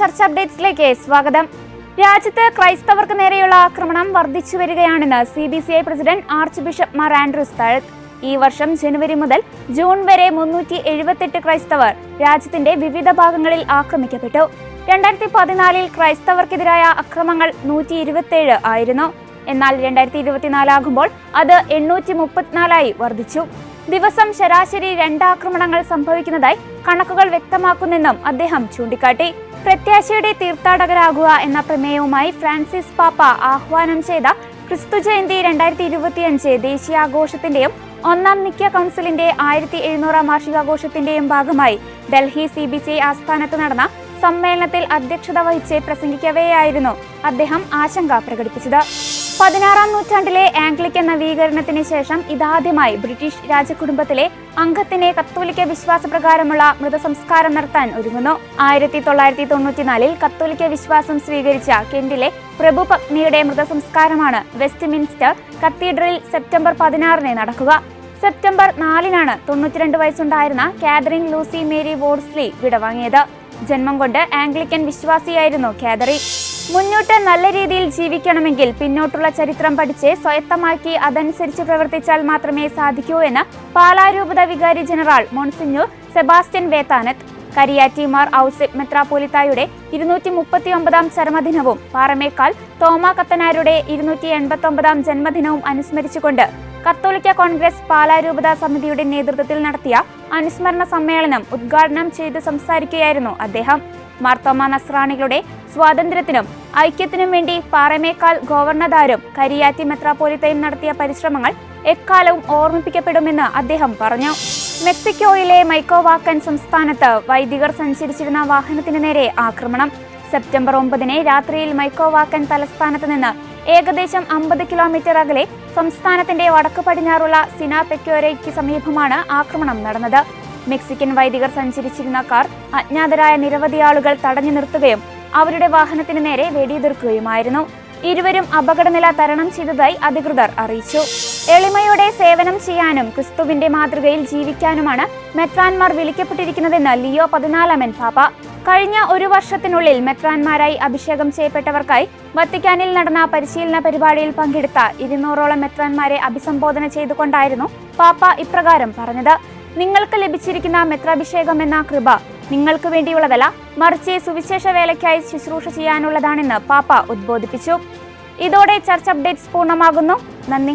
ചർച്ച അപ്ഡേറ്റ്സിലേക്ക് സ്വാഗതം. രാജ്യത്ത് ക്രൈസ്തവർക്ക് നേരെയുള്ള ആക്രമണം വർദ്ധിച്ചു വരികയാണെന്ന് C B C I president archbishop Mar Andrews Thazhath ഈ വർഷം ജനുവരി മുതൽ ജൂൺ വരെ മുന്നൂറ്റി എഴുപത്തെട്ട് ക്രൈസ്തവർ രാജ്യത്തിന്റെ വിവിധ ഭാഗങ്ങളിൽ ആക്രമിക്കപ്പെട്ടു. രണ്ടായിരത്തി പതിനാലിൽ ക്രൈസ്തവർക്കെതിരായ അക്രമങ്ങൾ നൂറ്റി ആയിരുന്നു. എന്നാൽ രണ്ടായിരത്തി ഇരുപത്തിനാലാകുമ്പോൾ അത് എണ്ണൂറ്റി മുപ്പത്തിനാലായി വർദ്ധിച്ചു. ദിവസം ശരാശരി രണ്ടാക്രമണങ്ങൾ സംഭവിക്കുന്നതായി കണക്കുകൾ വ്യക്തമാക്കുന്നെന്നും അദ്ദേഹം ചൂണ്ടിക്കാട്ടി. പ്രത്യാശയുടെ തീർത്ഥാടകരാകുക എന്ന പ്രമേയവുമായി ഫ്രാൻസിസ് പാപ്പ ആഹ്വാനം ചെയ്ത ക്രിസ്തു ജയന്തി രണ്ടായിരത്തി ഇരുപത്തിയഞ്ച് ദേശീയാഘോഷത്തിന്റെയും ഒന്നാം നിക്യ കൗൺസിലിന്റെ ആയിരത്തി എഴുന്നൂറാം വാർഷികാഘോഷത്തിന്റെയും ഭാഗമായി ഡൽഹി സി ബി സി ആസ്ഥാനത്ത് നടന്ന സമ്മേളനത്തിൽ അധ്യക്ഷത വഹിച്ച് പ്രസംഗിക്കവെയായിരുന്നു അദ്ദേഹം ആശങ്ക പ്രകടിപ്പിച്ചത്. പതിനാറാം നൂറ്റാണ്ടിലെ ആംഗ്ലിക്കൻ നവീകരണത്തിന് ശേഷം ഇതാദ്യമായി ബ്രിട്ടീഷ് രാജകുടുംബത്തിലെ അംഗത്തിനെ കത്തോലിക്ക വിശ്വാസപ്രകാരമുള്ള മൃതസംസ്കാരം നടത്താൻ ഒരുങ്ങുന്നു. ആയിരത്തി തൊള്ളായിരത്തി തൊണ്ണൂറ്റിനാലിൽ കത്തോലിക്ക വിശ്വാസം സ്വീകരിച്ച കെന്റിലെ പ്രഭു പത്നിയുടെ മൃതസംസ്കാരമാണ് വെസ്റ്റ് മിൻസ്റ്റർ കത്തീഡ്രലിൽ സെപ്റ്റംബർ പതിനാറിന് നടക്കുക. സെപ്റ്റംബർ നാലിനാണ് തൊണ്ണൂറ്റിരണ്ട് വയസ്സുണ്ടായിരുന്ന കാതറിൻ ലൂസി മേരി വോർസ്ലി വിടവാങ്ങിയത്. ജന്മം കൊണ്ട് ആംഗ്ലിക്കൻ വിശ്വാസിയായിരുന്നു കാതറി മുന്നോട്ട് നല്ല രീതിയിൽ ജീവിക്കണമെങ്കിൽ പിന്നോട്ടുള്ള ചരിത്രം പഠിച്ച് സ്വയത്തമാക്കി അതനുസരിച്ച് പ്രവർത്തിച്ചാൽ മാത്രമേ സാധിക്കൂ എന്ന് പാലാരൂപത വികാരി ജനറൽ മോൺസിഞ്ഞൂർ സെബാസ്റ്റ്യൻ വേത്താനത്ത് കരിയാറ്റിമാർ ഔസെറ്റ് മെത്രാപോലിത്തായുടെ ഇരുന്നൂറ്റി മുപ്പത്തി ഒമ്പതാം ചരമദിനവും പാറമേക്കാൾ തോമ കത്തനാരുടെ ഇരുന്നൂറ്റി എൺപത്തി ഒമ്പതാം ജന്മദിനവും അനുസ്മരിച്ചുകൊണ്ട് കത്തോലിക്ക കോൺഗ്രസ് പാലാരൂപത സമിതിയുടെ നേതൃത്വത്തിൽ നടത്തിയ അനുസ്മരണ സമ്മേളനം ഉദ്ഘാടനം ചെയ്ത് സംസാരിക്കുകയായിരുന്നു അദ്ദേഹം. മാർത്തോമ നസ്രാണികളുടെ സ്വാതന്ത്ര്യത്തിനും ഐക്യത്തിനും വേണ്ടി പാറമേക്കാൽ ഗവർണദാരും കരിയാറ്റി മെത്രാപോലിത്തയും നടത്തിയ പരിശ്രമങ്ങൾ എക്കാലവും ഓർമ്മിപ്പിക്കപ്പെടുമെന്ന് അദ്ദേഹം പറഞ്ഞു. മെക്സിക്കോയിലെ മൈക്കോവാക്കൻ സംസ്ഥാനത്ത് വൈദികർ സഞ്ചരിച്ചിരുന്ന വാഹനത്തിന് നേരെ ആക്രമണം. സെപ്റ്റംബർ ഒമ്പതിന് രാത്രിയിൽ മൈക്കോവാക്കൻ തലസ്ഥാനത്ത് നിന്ന് ഏകദേശം അമ്പത് കിലോമീറ്റർ അകലെ സംസ്ഥാനത്തിന്റെ വടക്ക് പടിഞ്ഞാറുള്ള സിനാപെക്യോരയ്ക്ക് സമീപമാണ് ആക്രമണം നടന്നത്. മെക്സിക്കൻ വൈദികർ സഞ്ചരിച്ചിരുന്ന കാർ അജ്ഞാതരായ നിരവധി ആളുകൾ തടഞ്ഞു നിർത്തുകയും അവരുടെ വാഹനത്തിന് നേരെ വെടിയുതിർക്കുകയുമായിരുന്നു. ഇരുവരും അപകടനില തരണം ചെയ്തതായി അധികൃതർ അറിയിച്ചു. എളിമയോടെ സേവനം ചെയ്യാനും ക്രിസ്തുവിന്റെ മാതൃകയിൽ ജീവിക്കാനുമാണ് മെത്രാൻമാർ വിളിക്കപ്പെട്ടിരിക്കുന്നതെന്ന് ലിയോ പതിനാലാമൻ പാപ്പ. കഴിഞ്ഞ ഒരു വർഷത്തിനുള്ളിൽ മെത്രാൻമാരായി അഭിഷേകം ചെയ്യപ്പെട്ടവർക്കായി വത്തിക്കാനിൽ നടന്ന പരിശീലന പരിപാടിയിൽ പങ്കെടുത്ത ഇരുന്നൂറോളം മെത്രാൻമാരെ അഭിസംബോധന ചെയ്തുകൊണ്ടായിരുന്നു പാപ്പ ഇപ്രകാരം പറഞ്ഞത്. നിങ്ങൾക്ക് ലഭിച്ചിരിക്കുന്ന മെത്രാഭിഷേകം എന്ന കൃപ നിങ്ങൾക്ക് വേണ്ടിയുള്ളതല്ല മറിച്ച് സുവിശേഷ വേലയ്ക്കായി ശുശ്രൂഷ ചെയ്യാനുള്ളതാണെന്ന് പാപ്പ ഉദ്ബോധിപ്പിച്ചു. ഇതോടെ ചർച്ച് അപ്ഡേറ്റ്സ് പൂർണമാകുന്നു. നന്ദി.